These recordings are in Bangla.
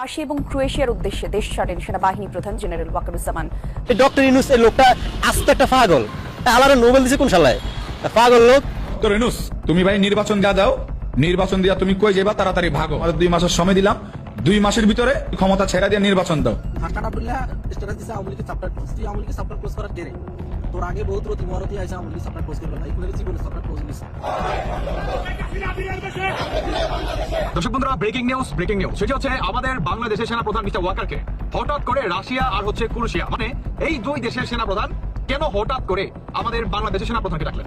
রাশিয়া এবং ক্রোয়েশিয়ার উদ্দেশ্যে দেশ ছাড়েন সেনাবাহিনী প্রধান জেনারেল ওয়াকারুজ্জামান। ডক্টর ইউনুস এই লোকটা আস্ত একটা পাগল। আলাদা নোবেল দিছে কোন সালায় পাগল লোক। তো রেনুস তুমি ভাই নির্বাচন দিয়া দাও নির্বাচন দিয়া তুমি কই যাবা তাড়াতাড়ি ভাগো। আর দুই মাসের সময় দিলাম দুই মাসের ভিতরে ক্ষমতা ছেড়ে দিয়ে নির্বাচন দাও। বললা দিছে আওয়ামী লীগের আওয়ামী লীগের ক্লোজ করার তোর আগে বহুত রতি মরতি আইসা আওয়ামী সাপোর্ট পোস্ট করবে না এগুলো জীবনে সাপোর্ট পোস্ট নিছে দর্শক বন্ধুরা ব্রেকিং নিউজ ব্রেকিং নিউজ সেটি হচ্ছে আমাদের বাংলাদেশের সেনা প্রধান মিস্টার ওয়াকারকে হঠাৎ করে রাশিয়া আর হচ্ছে কুরুশিয়া মানে এই দুই দেশের সেনা প্রধান কেন হঠাৎ করে আমাদের বাংলাদেশের সেনা প্রধানকে ডাকলেন?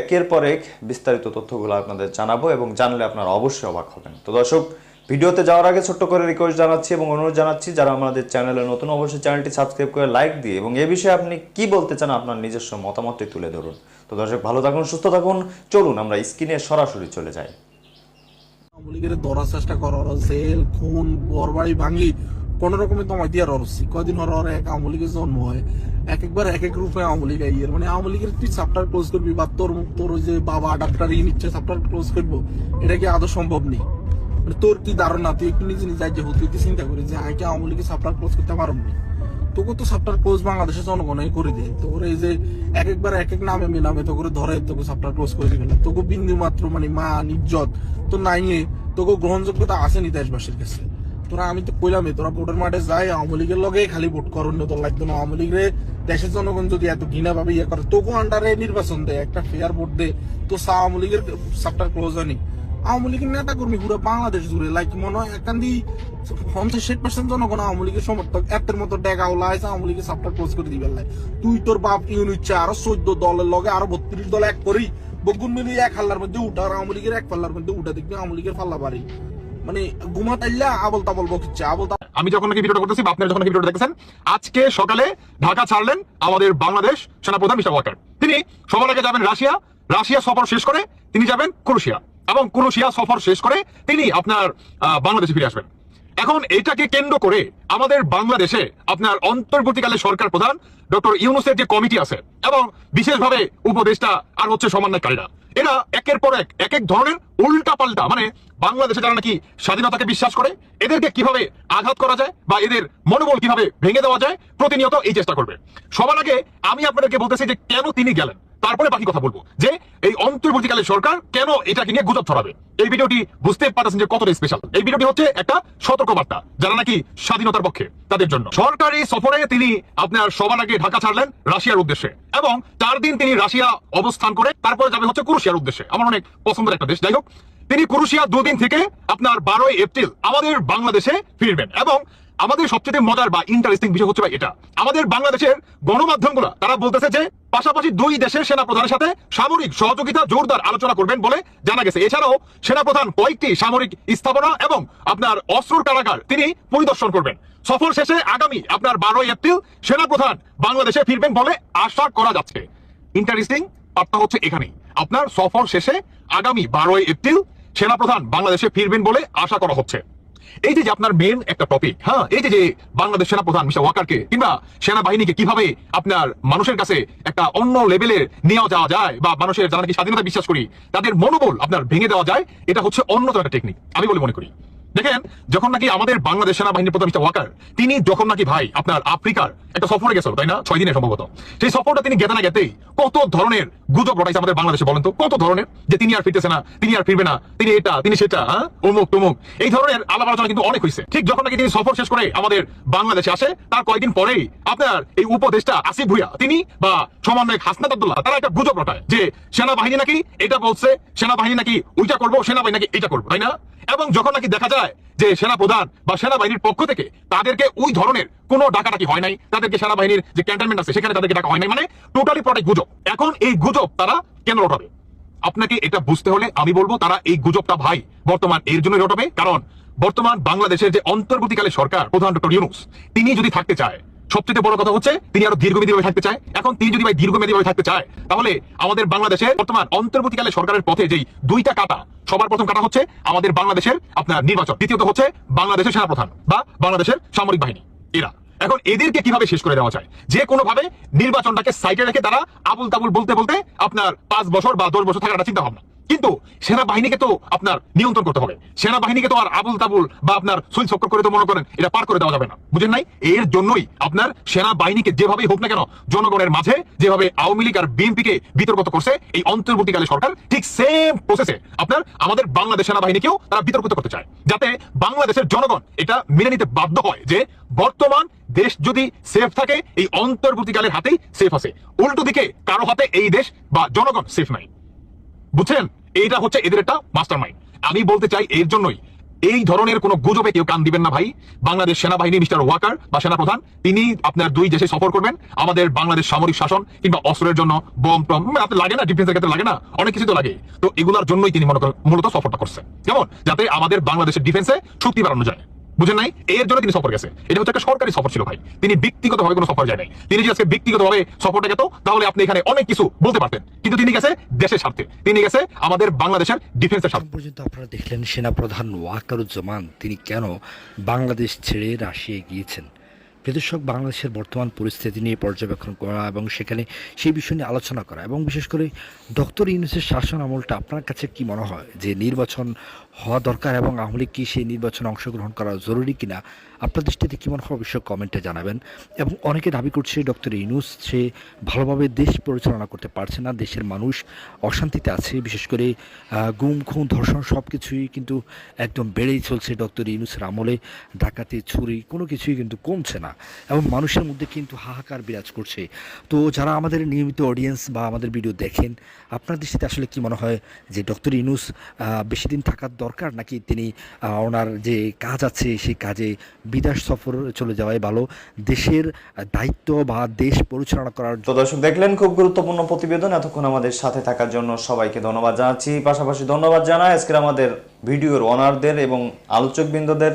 একের পর এক বিস্তারিত তথ্যগুলো আপনাদের জানাব এবং জানলে আপনারা অবশ্যই অবাক হবেন। তো দর্শক, ভিডিওতে যাওয়ার আগে ছোট্ট করে রিকোয়েস্ট জানাচ্ছি এবং অনুরোধ জানাচ্ছি, যারা আমাদের চ্যানেলে নতুন অবশ্যই চ্যানেলটি সাবস্ক্রাইব করে লাইক দিয়ে এবং এ বিষয়ে আপনি কি বলতে চান আপনার নিজস্ব মতামতটি তুলে ধরুন। তো দর্শক, ভালো থাকুন, সুস্থ থাকুন, চলুন আমরা স্ক্রিনে সরাসরি চলে যাই। আওয়ামী লীগের ধরার চেষ্টা করার জেল, খুন বরবাড়ি ভাঙলি কোন রকমের তোমায় দিয়ে ররছি কয়দিন হর হর এক আওয়ামী লীগের জন্ম হয়, এক একবার এক এক রূপে আওয়ামী লীগ আইয়ের মানে আওয়ামী লীগের তুই চাপ্টার ক্লোজ করবি বা তোর তোর ওই যে বাবা ডাক্তার ই নিচ্ছে চাপ্টার ক্লোজ করব, এটা কি আদৌ সম্ভব নেই? মানে তোর কি ধারণা? তুই একটু নিজে নিজে যে তুই চিন্তা করি যে কি আওয়ামী লীগের চাপ্টার ক্লোজ করতে পারব না? তোকে তো চাপ্টার ক্লোজ বাংলাদেশের জনগণই করে দেয়। তোর এই যে এক একবার এক এক নামে নামে তো করে ধরে তোকে চাপ্টার ক্লোজ করে দিবে না। তোকে বিন্দু মাত্র মানে মান ইজ্জত তো নাই তোকে গ্রহণযোগ্যতা আসেনি দেশবাসীর কাছে? তোরা আমি তো কইলামই, তোরা ভোটের মাঠে যাই, আওয়ামী লীগের লগে খালি ভোট করুন তোর লাগতো না। আওয়ামী লীগের দেশের জনগণ যদি এত ঘৃণা ভাবে ইয়ে করে তোকে আন্ডারে নির্বাচন দেয় একটা ফেয়ার ভোট দে। তো সা আওয়ামী লীগের চাপ্টার ক্লোজ হয়নি। আওয়ামী লীগের নেতা কর্মী পুরো বাংলাদেশ জুড়ে লাইক মনে হয় একান দি পঞ্চাশ ষাট পার্সেন্ট জনগণ আওয়ামী লীগের সমর্থক, এতের মতো ডেকা ওলা আছে আওয়ামী লীগের চাপ্টার ক্লোজ করে দিবেন লাই। তুই তোর বাপ ইউন চা আরও চোদ্দ দলের লগে আরও বত্রিশ দল এক করি বগুন মিলিয়ে এক হাল্লার মধ্যে উঠা, আর আওয়ামী লীগের এক পাল্লার মধ্যে উঠা দেখবি আওয়ামী লীগের পাল্লা বাড়ি মানে আবল তাবল বকিচ্ছে আবল আমি যখন নাকি ভিডিওটা করতেছি আপনারা যখন নাকি ভিডিওটা আজকে সকালে ঢাকা ছাড়লেন আমাদের বাংলাদেশ সেনাপ্রধান মিস্টার ওয়াকার। তিনি সবার আগে যাবেন রাশিয়া রাশিয়া সফর শেষ করে তিনি যাবেন ক্রোশিয়া এবং ক্রোশিয়া সফর শেষ করে তিনি আপনার বাংলাদেশে ফিরে আসবেন। এখন এটাকে কেন্দ্র করে আমাদের বাংলাদেশে আপনার অন্তর্বর্তীকালে সরকার প্রধান ডক্টর ইউনুসের যে কমিটি আছে, এবং বিশেষভাবে উপদেষ্টা আর হচ্ছে সমন্বয়কারীরা এরা একের পর এক এক এক ধরনের উল্টা পাল্টা মানে বাংলাদেশে যারা নাকি স্বাধীনতাকে বিশ্বাস করে, এদেরকে কীভাবে আঘাত করা যায় বা এদের মনোবল কীভাবে ভেঙে দেওয়া যায়, প্রতিনিয়ত এই চেষ্টা করবে। সবার আগে আমি আপনাদেরকে বলতেছি যে কেন তিনি গেলেন? তারপরে বাকি কথা বলব। যে এই অন্তর্বর্তীকালে সরকার কেন এটাকে নিয়ে গুজব ছড়াবে? এই ভিডিওটি বুঝতে পারতেছেন যে কতটা স্পেশাল এই ভিডিওটি হচ্ছে একটা সতর্ক বার্তা যারা নাকি স্বাধীনতার পক্ষে, তাদের জন্য। সরকারি সফরে তিনি আপনার সবার আগে ঢাকা ছাড়লেন রাশিয়ার উদ্দেশ্যে এবং চার দিন তিনি রাশিয়া অবস্থান করে তারপরে যাবে হচ্ছে কুরুশিয়ার উদ্দেশ্যে। আমার অনেক পছন্দের একটা দেশ। যাই হোক, তিনি কুরুশিয়া দুদিন থেকে আপনার বারোই এপ্রিল আমাদের বাংলাদেশে ফিরবেন এবং আমাদের সবচেয়ে মজার বা ইন্টারেস্টিং বিষয় হচ্ছে ভাই এটা। আমাদের বাংলাদেশের গণমাধ্যমগুলো, তারা বলতেছে যে, পাশাপাশি দুই দেশের সেনা প্রধানের সাথে সামরিক সহযোগিতা জোরদার আলোচনা করবেন বলে জানা গেছে। এছাড়াও সেনাপ্রধান কয়েকটি সামরিক স্থাপনা এবং আপনার অস্ত্র কারাগার তিনি পরিদর্শন করবেন। সফর শেষে আগামী আপনার বারোই এপ্রিল সেনাপ্রধান বাংলাদেশে ফিরবেন বলে আশা করা যাচ্ছে। ইন্টারেস্টিং পার্টটা হচ্ছে এখানেই। আপনার সফর শেষে আগামী বারোই এপ্রিল সেনাপ্রধান বাংলাদেশে ফিরবেন বলে আশা করা হচ্ছে। এই যে আপনার মেন একটা টপিক হ্যাঁ? এই যে বাংলাদেশ সেনাপ্রধান মিস্টার ওয়াকারকে, কিংবা সেনাবাহিনীকে কীভাবে আপনার মানুষের কাছে একটা অন্য লেভেলে নেওয়া যাওয়া যায়, বা মানুষের যারা নাকি স্বাধীনতা বিশ্বাস করি, তাদের মনোবল আপনার ভেঙে দেওয়া যায়, এটা হচ্ছে অন্যতম একটা টেকনিক আমি বলে মনে করি। দেখেন, যখন নাকি আমাদের বাংলাদেশ সেনাবাহিনীর প্রধান ওয়াকার, তিনি যখন নাকি ভাই, আপনার আফ্রিকার একটা সফরে গেছিল, তাই না? ছয় দিনে সম্ভবত। সেই সফরটা তিনি গেতে না গেতেই কত ধরনের গুজব রটাইছে আমাদের বাংলাদেশে, বলেন তো? কত ধরনের? যে তিনি আর ফিরতেছে না, তিনি আর ফিরবে না, তিনি এটা, তিনি সেটা হ্যাঁ? অমুক তমুক এই ধরনের আলাপ আলোচনা কিন্তু অনেক হয়েছে ঠিক যখন নাকি তিনি সফর শেষ করে আমাদের বাংলাদেশে আসে, তার কয়েকদিন পরেই আপনার এই উপদেষ্টা আসিফ ভুইয়া, তিনি বা সমন্বয়ক হাসনাত আব্দুল্লাহ, তারা একটা গুজব রটায় যে সেনাবাহিনী নাকি এটা বলছে, সেনাবাহিনী নাকি ওইটা করব, সেনাবাহিনী নাকি এটা করব, তাই না? এবং যখন নাকি দেখা যায় যে সেনা প্রধান বা সেনাবাহিনীর পক্ষ থেকে তাদেরকে ওই ধরনের কোনো ডাকাডাকি হয় নাই, তাদেরকে সেনাবাহিনীর যে ক্যান্টনমেন্ট আছে সেখানে তাদেরকে ডাকা হয় নাই মানে টোটালি প্রোডাক্ট গুজব। এখন এই গুজব তারা কেন রটাবে? আপনাকে এটা বুঝতে হলে আমি বলব, তারা এই গুজবটা ভাই বর্তমান এর জন্য রটাবে, কারণ বর্তমান বাংলাদেশের যে অন্তর্বর্তীকালে সরকার, প্রধান ডক্টর ইউনুস, তিনি যদি থাকতে চায় সবচেয়ে বড় কথা হচ্ছে, তিনি আরও দীর্ঘমেয়াদী ভাবে থাকতে চায়। এখন তিনি যদি ভাই দীর্ঘমেয়াদী ভাবে থাকতে চায়, তাহলে আমাদের বাংলাদেশের বর্তমান অন্তর্বর্তীকালে সরকারের পথে যেই দুইটা কাটা, সবার প্রথম কাটা হচ্ছে আমাদের বাংলাদেশের আপনার নির্বাচন। দ্বিতীয়ত হচ্ছে বাংলাদেশের সেনাপ্রধান বা বাংলাদেশের সামরিক বাহিনী, এরা। এখন এদেরকে কীভাবে শেষ করে দেওয়া যায়? যে কোনো ভাবে নির্বাচনটাকে সাইডে রেখে তারা আবুল তাবুল বলতে বলতে আপনার পাঁচ বছর বা দশ বছর থাকার একটা চিন্তা ভাবনা কিন্তু সেনাবাহিনীকে তো আপনার নিয়ন্ত্রণ করতে হবে। সেনাবাহিনীকে তো আর আবুল তাবুল বা আপনার সুইল চক্কর করে তো মনে করেন, এটা পার করে দেওয়া যাবে না। বুঝেন নাই? এর জন্যই আপনার সেনাবাহিনীকে যেভাবেই হোক না কেন, জনগণের মাঝে যেভাবে আওয়ামী লীগ আর বিএনপিকে বিতর্কত করছে, এই অন্তর্বর্তীকালে সরকার ঠিক সেম প্রসেসে আপনার আমাদের বাংলাদেশ সেনাবাহিনীকেও তারা বিতর্কিত করতে চায়। যাতে বাংলাদেশের জনগণ এটা মেনে নিতে বাধ্য হয় যে বর্তমান দেশ যদি সেফ থাকে, এই অন্তর্বর্তীকালের হাতেই সেফ আছে। উল্টো দিকে কারও হাতে এই দেশ বা জনগণ সেফ নাই। বুঝছেন? এইটা হচ্ছে এদের একটা মাস্টার মাইন্ড আমি বলতে চাই এর জন্যই, এই ধরনের কোন গুজবে কেউ কান দিবেন না ভাই। বাংলাদেশ সেনাবাহিনী মিস্টার ওয়াকার বা সেনাপ্রধান, তিনি আপনার দুই দেশে সফর করবেন, আমাদের বাংলাদেশ সামরিক শাসন কিংবা অস্ত্রের জন্য বম টম আপনার লাগে না ডিফেন্সের ক্ষেত্রে লাগে না, অনেক কিছু তো লাগে। তো এগুলোর জন্যই তিনি মূলত সফরটা করছে যেমন যাতে আমাদের বাংলাদেশের ডিফেন্সে শক্তি বাড়ানো যায়। বুঝেন নাই? এর জন্য তিনি সফর গেছে। এটা হচ্ছে একটা সরকারি সফর ছিল ভাই। তিনি ব্যক্তিগতভাবে কোনো সফর যায় নাই। তিনি যদি আজকে ব্যক্তিগতভাবে সফরটা গেত তাহলে আপনি এখানে অনেক কিছু বলতে পারতেন। কিন্তু তিনি গেছে দেশের স্বার্থে। তিনি গেছে আমাদের বাংলাদেশের ডিফেন্সের স্বার্থে। পর্যন্ত আপনারা দেখলেন সেনাপ্রধান ওয়াকারুজ্জামান তিনি কেন বাংলাদেশ ছেড়ে রাশিয়ায় গিয়েছেন? প্রদর্শক বাংলাদেশের বর্তমান পরিস্থিতি নিয়ে পর্যবেক্ষণ করা এবং সেখানে সেই বিষয় নিয়ে আলোচনা করা এবং বিশেষ করে ডক্টর ইউনুসের শাসন আমলটা আপনার কাছে কি মনে হয়? যে নির্বাচন হওয়া দরকার এবং আওয়ামী লীগ কি সেই নির্বাচনে অংশগ্রহণ করা জরুরি কিনা? আপনার দৃষ্টিতে কি মনে হয় অবশ্যই কমেন্টে জানাবেন। এবং অনেকে দাবি করছে ডক্টর ইউনুস সে ভালোভাবে দেশ পরিচালনা করতে পারছে না, দেশের মানুষ অশান্তিতে আছে, বিশেষ করে গুম, খুন, ধর্ষণ সব কিছুই কিন্তু একদম বেড়েই চলছে ডক্টর ইউনুসের আমলে। ডাকাতি ছুরি কোনো কিছুই কিন্তু কমছে না। এবং মানুষের মধ্যে কিন্তু হাহাকার বিরাজ করছে। তো যারা আমাদের নিয়মিত অডিয়েন্স বা আমাদের ভিডিও দেখেন আপনার দৃষ্টিতে আসলে কি মনে হয় যে ডক্টর ইনুস বেশি দিন থাকার দরকার নাকি তিনি ওনার যে কাজ আছে সেই কাজে বিদেশ সফর চলে যাওয়াই ভালো? দেশের দায়িত্ব বা দেশ পরিচালনা করার তো দর্শক, দেখলেন খুব গুরুত্বপূর্ণ প্রতিবেদন। এতক্ষণ আমাদের সাথে থাকার জন্য সবাইকে ধন্যবাদ জানাচ্ছি। পাশাপাশি ধন্যবাদ জানাই আজকের আমাদের ভিডিওর ওনারদের এবং আলোচকবৃন্দদের।